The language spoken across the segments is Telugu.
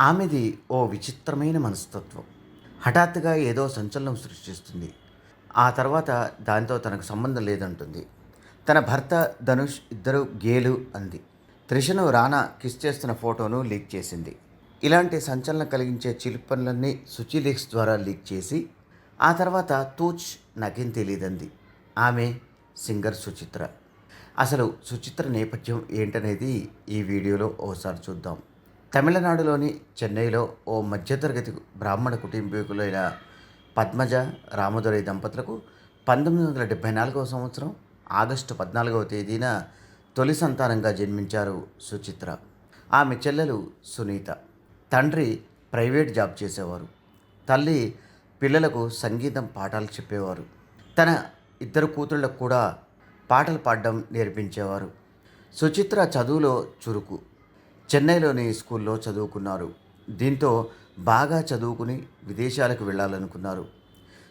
ఆమెది ఓ విచిత్రమైన మనస్తత్వం. హఠాత్తుగా ఏదో సంచలనం సృష్టిస్తుంది. ఆ తర్వాత దానితో తనకు సంబంధం లేదంటుంది. తన భర్త ధనుష్ ఇద్దరు గేలు అంది. త్రిషను రానా కిస్ చేస్తున్న ఫోటోను లీక్ చేసింది. ఇలాంటి సంచలనం కలిగించే చిలిపి పనులన్నీ సుచి లీక్స్ ద్వారా లీక్ చేసి ఆ తర్వాత తూచ్ నాకేం తెలియదంది ఆమె సింగర్ సుచిత్ర. అసలు సుచిత్ర నేపథ్యం ఏంటనేది ఈ వీడియోలో ఓసారి చూద్దాం. తమిళనాడులోని చెన్నైలో ఓ మధ్యతరగతి బ్రాహ్మణ కుటుంబీకులైన పద్మజ రామదురై దంపతులకు పంతొమ్మిది వందల డెబ్భై నాలుగవ సంవత్సరం ఆగస్టు పద్నాలుగవ తేదీన తొలి సంతానంగా జన్మించారు సుచిత్ర. ఆమె చెల్లెలు సునీత. తండ్రి ప్రైవేట్ జాబ్ చేసేవారు. తల్లి పిల్లలకు సంగీతం పాఠాలు చెప్పేవారు. తన ఇద్దరు కూతుళ్ళకు కూడా పాటలు పాడడం నేర్పించేవారు. సుచిత్ర చదువులో చురుకు. చెన్నైలోని స్కూల్లో చదువుకున్నారు. దీంతో బాగా చదువుకుని విదేశాలకు వెళ్ళాలనుకున్నారు.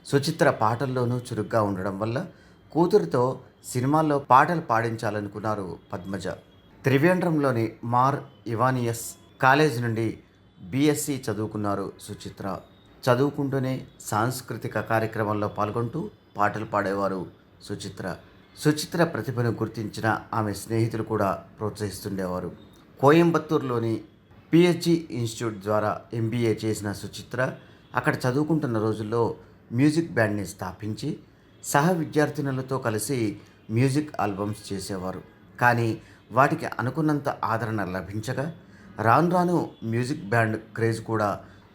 సుచిత్ర పాటల్లోనూ చురుగ్గా ఉండడం వల్ల కూతురితో సినిమాల్లో పాటలు పాడించాలనుకున్నారు పద్మజ. త్రివేంద్రంలోని మార్ ఇవానియస్ కాలేజ్ నుండి బీఎస్సీ చదువుకున్నారు సుచిత్ర. చదువుకుంటూనే సాంస్కృతిక కార్యక్రమంలో పాల్గొంటూ పాటలు పాడేవారు సుచిత్ర. సుచిత్ర ప్రతిభను గుర్తించిన ఆమె స్నేహితులు కూడా ప్రోత్సహిస్తుండేవారు. కోయంబత్తూరులోని పిహెచ్జి ఇన్స్టిట్యూట్ ద్వారా ఎంబీఏ చేసిన సుచిత్ర అక్కడ చదువుకుంటున్న రోజుల్లో మ్యూజిక్ బ్యాండ్ని స్థాపించి సహ విద్యార్థినులతో కలిసి మ్యూజిక్ ఆల్బమ్స్ చేసేవారు. కానీ వాటికి అనుకున్నంత ఆదరణ లభించగా రాను రాను మ్యూజిక్ బ్యాండ్ క్రేజ్ కూడా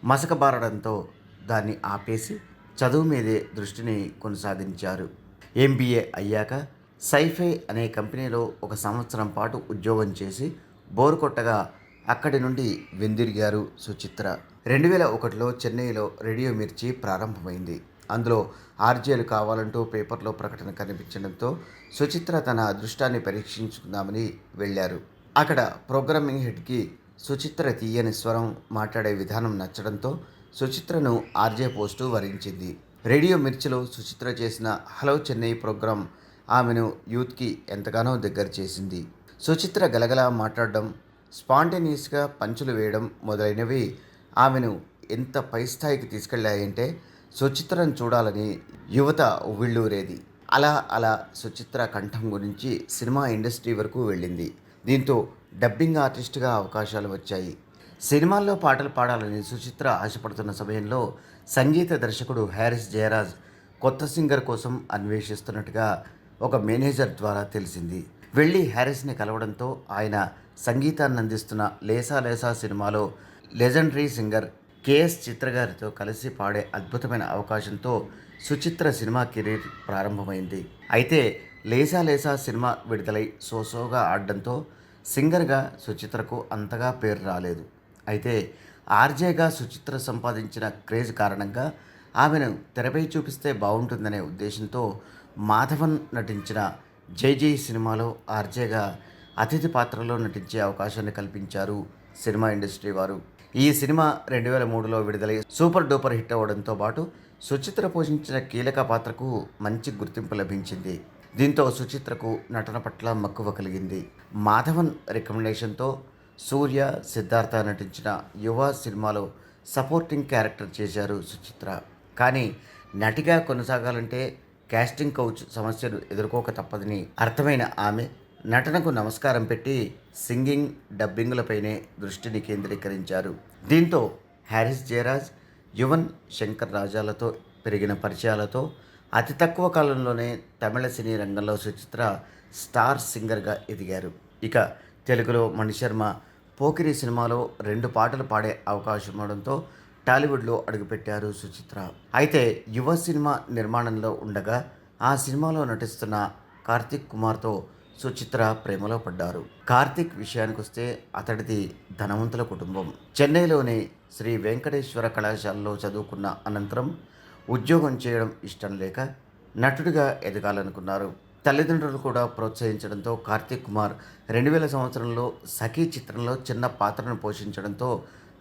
మసకబారడంతో దాన్ని ఆపేసి చదువు మీదే దృష్టిని కొనసాగించారు. ఎంబీఏ అయ్యాక సైఫై అనే కంపెనీలో ఒక సంవత్సరం పాటు ఉద్యోగం చేసి బోరు కొట్టగా అక్కడి నుండి వెందిరిగారు సుచిత్ర. రెండు వేల ఒకటిలో చెన్నైలో రేడియో మిర్చి ప్రారంభమైంది. అందులో ఆర్జేలు కావాలంటూ పేపర్లో ప్రకటన కనిపించడంతో సుచిత్ర తన అదృష్టాన్ని పరీక్షించుకుందామని వెళ్ళారు. అక్కడ ప్రోగ్రామింగ్ హెడ్కి సుచిత్ర తీయని స్వరం మాట్లాడే విధానం నచ్చడంతో సుచిత్రను ఆర్జే పోస్టు వరించింది. రేడియో మిర్చిలో సుచిత్ర చేసిన హలో చెన్నై ప్రోగ్రాం ఆమెను యూత్కి ఎంతగానో దగ్గర చేసింది. సుచిత్ర గలగలా మాట్లాడడం స్పాంటేనియస్గా పంచులు వేయడం మొదలైనవి ఆమెను ఎంత పై స్థాయికి తీసుకెళ్ళాయంటే సుచిత్రను చూడాలని యువత ఉవ్విళ్ళూరేది. అలా అలా సుచిత్ర కంఠం గురించి సినిమా ఇండస్ట్రీ వరకు వెళ్ళింది. దీంతో డబ్బింగ్ ఆర్టిస్ట్గా అవకాశాలు వచ్చాయి. సినిమాల్లో పాటలు పాడాలని సుచిత్ర ఆశపడుతున్న సమయంలో సంగీత దర్శకుడు హ్యారిస్ జయరాజ్ కొత్త సింగర్ కోసం అన్వేషిస్తున్నట్టుగా ఒక మేనేజర్ ద్వారా తెలిసింది. వెళ్ళి హ్యారిస్ని కలవడంతో ఆయన సంగీతాన్ని అందిస్తున్న లేసా లేసా సినిమాలో లెజెండరీ సింగర్ కేఎస్ చిత్ర గారితో కలిసి పాడే అద్భుతమైన అవకాశంతో సుచిత్ర సినిమా కెరీర్ ప్రారంభమైంది. అయితే లేసా లేసా సినిమా విడుదలై సోసోగా ఆడడంతో సింగర్గా సుచిత్రకు అంతగా పేరు రాలేదు. అయితే ఆర్జేగా సుచిత్ర సంపాదించిన క్రేజ్ కారణంగా ఆమెను తెరపై చూపిస్తే బాగుంటుందనే ఉద్దేశంతో మాధవన్ నటించిన జై జై సినిమాలో ఆర్జేగా అతిథి పాత్రలో నటించే అవకాశాన్ని కల్పించారు సినిమా ఇండస్ట్రీ వారు. ఈ సినిమా రెండు వేల మూడులో విడుదలై సూపర్ డూపర్ హిట్ అవ్వడంతో పాటు సుచిత్ర పోషించిన కీలక పాత్రకు మంచి గుర్తింపు లభించింది. దీంతో సుచిత్రకు నటన పట్ల మక్కువ కలిగింది. మాధవన్ రికమెండేషన్తో సూర్య సిద్ధార్థ నటించిన యువ సినిమాలో సపోర్టింగ్ క్యారెక్టర్ చేశారు సుచిత్ర. కానీ నటిగా కొనసాగాలంటే క్యాస్టింగ్ కౌచ్ సమస్యలు ఎదుర్కోక తప్పదని అర్థమైన ఆమె నటనకు నమస్కారం పెట్టి సింగింగ్ డబ్బింగులపైనే దృష్టిని కేంద్రీకరించారు. దీంతో హ్యారిస్ జయరాజ్ యువన్ శంకర్ రాజాలతో పెరిగిన పరిచయాలతో అతి తక్కువ కాలంలోనే తమిళ సినీ రంగంలో సుచిత్ర స్టార్ సింగర్గా ఎదిగారు. ఇక తెలుగులో మణిశర్మ పోకిరి సినిమాలో రెండు పాటలు పాడే అవకాశం ఉండడంతో టాలీవుడ్లో అడుగుపెట్టారు సుచిత్ర. అయితే యువ సినిమా నిర్మాణంలో ఉండగా ఆ సినిమాలో నటిస్తున్న కార్తిక్ కుమార్తో సుచిత్ర ప్రేమలో పడ్డారు. కార్తిక్ విషయానికి వస్తే అతడిది ధనవంతుల కుటుంబం. చెన్నైలోని శ్రీ వెంకటేశ్వర కళాశాలలో చదువుకున్న అనంతరం ఉద్యోగం చేయడం ఇష్టం లేక నటుడిగా ఎదగాలనుకున్నారు. తల్లిదండ్రులు కూడా ప్రోత్సహించడంతో కార్తీక్ కుమార్ రెండు వేల సంవత్సరంలో సఖీ చిత్రంలో చిన్న పాత్రను పోషించడంతో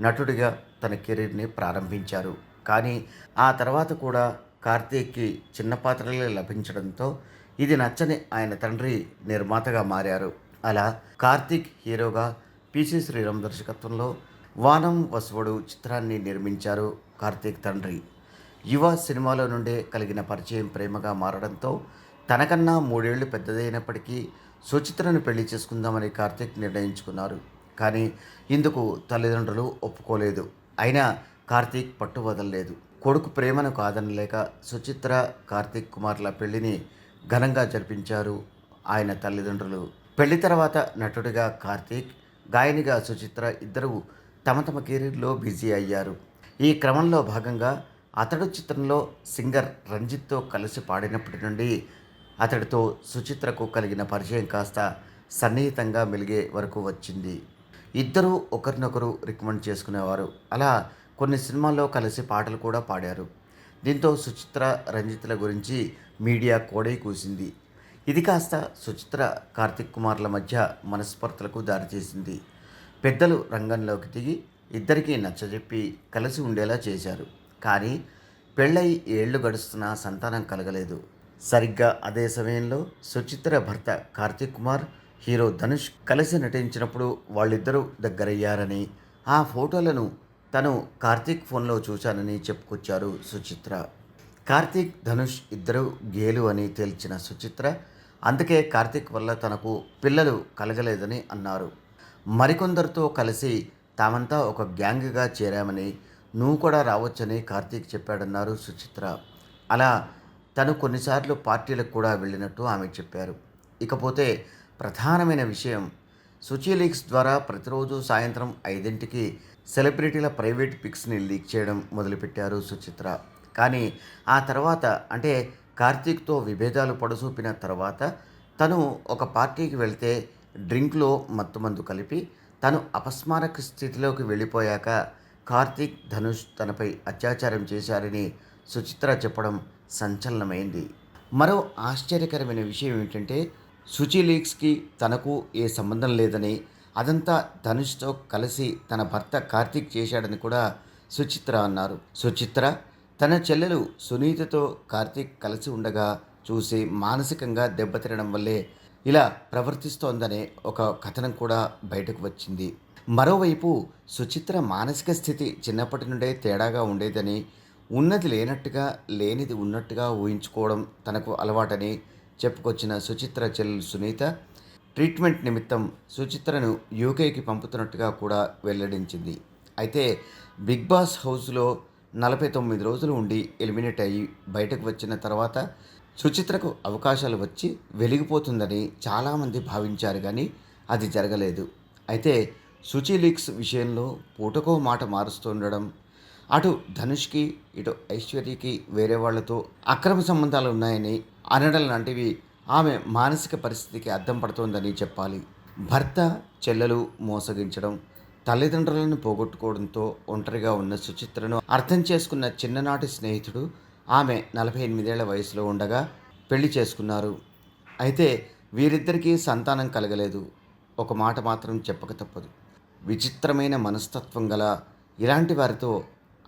నటుడిగా తన కెరీర్ని ప్రారంభించారు. కానీ ఆ తర్వాత కూడా కార్తీక్కి చిన్న పాత్రలే లభించడంతో ఇది నచ్చని ఆయన తండ్రి నిర్మాతగా మారారు. అలా కార్తీక్ హీరోగా పిసి శ్రీరామ్ దర్శకత్వంలో వానం వసువుడు చిత్రాన్ని నిర్మించారు కార్తీక్ తండ్రి. యువ సినిమాలో నుండే కలిగిన పరిచయం ప్రేమగా మారడంతో తనకన్నా మూడేళ్ళు పెద్దదైనప్పటికీ సుచిత్రను పెళ్ళి చేసుకుందామని కార్తీక్ నిర్ణయించుకున్నారు. కానీ ఇందుకు తల్లిదండ్రులు ఒప్పుకోలేదు. అయినా కార్తీక్ పట్టు వదలలేదు. కొడుకు ప్రేమను కాదనలేక సుచిత్ర కార్తీక్ కుమార్ల పెళ్ళిని ఘనంగా జరిపించారు ఆయన తల్లిదండ్రులు. పెళ్ళి తర్వాత నటుడిగా కార్తీక్ గాయనిగా సుచిత్ర ఇద్దరు తమ తమ కెరీర్లో బిజీ అయ్యారు. ఈ క్రమంలో భాగంగా అతడు చిత్రంలో సింగర్ రంజిత్తో కలిసి పాడినప్పటి నుండి అతడితో సుచిత్రకు కలిగిన పరిచయం కాస్త సన్నిహితంగా మెలిగే వరకు వచ్చింది. ఇద్దరూ ఒకరినొకరు రికమెండ్ చేసుకునేవారు. అలా కొన్ని సినిమాల్లో కలిసి పాటలు కూడా పాడారు. దీంతో సుచిత్ర రంజిత్ల గురించి మీడియా కోడై కూసింది. ఇది కాస్త సుచిత్ర కార్తిక్ కుమార్ల మధ్య మనస్పర్ధలకు దారితీసింది పెద్దలు రంగంలోకి దిగి ఇద్దరికీ నచ్చజెప్పి కలిసి ఉండేలా చేశారు. కానీ పెళ్ళై ఏళ్ళు గడుస్తున్నా సంతానం కలగలేదు. సరిగ్గా అదే సమయంలో సుచిత్ర భర్త కార్తిక్ కుమార్ హీరో ధనుష్ కలిసి నటించినప్పుడు వాళ్ళిద్దరూ దగ్గరయ్యారని ఆ ఫోటోలను తను కార్తీక్ ఫోన్లో చూశానని చెప్పుకొచ్చారు సుచిత్ర. కార్తీక్ ధనుష్ ఇద్దరు గేలు అని తేల్చిన సుచిత్ర అందుకే కార్తీక్ వల్ల తనకు పిల్లలు కలగలేదని అన్నారు. మరికొందరితో కలిసి తామంతా ఒక గ్యాంగ్గా చేరామని నువ్వు కూడా రావచ్చని కార్తీక్ చెప్పాడన్నారు సుచిత్ర. అలా తను కొన్నిసార్లు పార్టీలకు కూడా వెళ్ళినట్టు ఆమె చెప్పారు. ఇకపోతే ప్రధానమైన విషయం. సుచి లీక్స్ ద్వారా ప్రతిరోజు సాయంత్రం ఐదింటికి సెలబ్రిటీల ప్రైవేట్ పిక్స్ని లీక్ చేయడం మొదలుపెట్టారు సుచిత్ర. కానీ ఆ తర్వాత అంటే కార్తీక్తో విభేదాలు పడసూపిన తర్వాత తను ఒక పార్టీకి వెళ్తే డ్రింక్లో మత్తుమందు కలిపి తను అపస్మారక స్థితిలోకి వెళ్ళిపోయాక కార్తీక్ ధనుష్ తనపై అత్యాచారం చేశారని సుచిత్ర చెప్పడం సంచలనమైంది. మరో ఆశ్చర్యకరమైన విషయం ఏమిటంటే సుచి లీక్స్కి తనకు ఏ సంబంధం లేదని అదంతా ధనుష్తో కలిసి తన భర్త కార్తీక్ చేశాడని కూడా సుచిత్ర అన్నారు. సుచిత్ర తన చెల్లెలు సునీతతో కార్తీక్ కలిసి ఉండగా చూసి మానసికంగా దెబ్బతినడం వల్లే ఇలా ప్రవర్తిస్తోందనే ఒక కథనం కూడా బయటకు వచ్చింది. మరోవైపు సుచిత్ర మానసిక స్థితి చిన్నప్పటి నుండే తేడాగా ఉండేదని ఉన్నది లేనట్టుగా లేనిది ఉన్నట్టుగా ఊహించుకోవడం తనకు అలవాటని చెప్పుకొచ్చిన సుచిత్ర చెల్లెలు సునీత ట్రీట్మెంట్ నిమిత్తం సుచిత్రను యూకేకి పంపుతున్నట్టుగా కూడా వెల్లడించింది. అయితే బిగ్ బాస్ హౌస్లో నలభై తొమ్మిది రోజులు ఉండి ఎలిమినేట్ అయ్యి బయటకు వచ్చిన తర్వాత సుచిత్రకు అవకాశాలు వచ్చి వెలిగిపోతుందని చాలామంది భావించారు కానీ అది జరగలేదు. అయితే సుచి లీక్స్ విషయంలో పూటకో మాట మారుస్తుండడం అటు ధనుష్కి ఇటు ఐశ్వర్యకి వేరే వాళ్ళతో అక్రమ సంబంధాలు ఉన్నాయని అనడం లాంటివి ఆమె మానసిక పరిస్థితికి అద్దం పడుతోందని చెప్పాలి. భర్త చెల్లెలు మోసగించడం తల్లిదండ్రులను పోగొట్టుకోవడంతో ఒంటరిగా ఉన్న సుచిత్రను అర్థం చేసుకున్న చిన్ననాటి స్నేహితుడు ఆమె నలభై ఎనిమిదేళ్ళ వయసులో ఉండగా పెళ్ళి చేసుకున్నారు. అయితే వీరిద్దరికీ సంతానం కలగలేదు. ఒక మాట మాత్రం చెప్పక తప్పదు. విచిత్రమైన మనస్తత్వం గల ఇలాంటి వారితో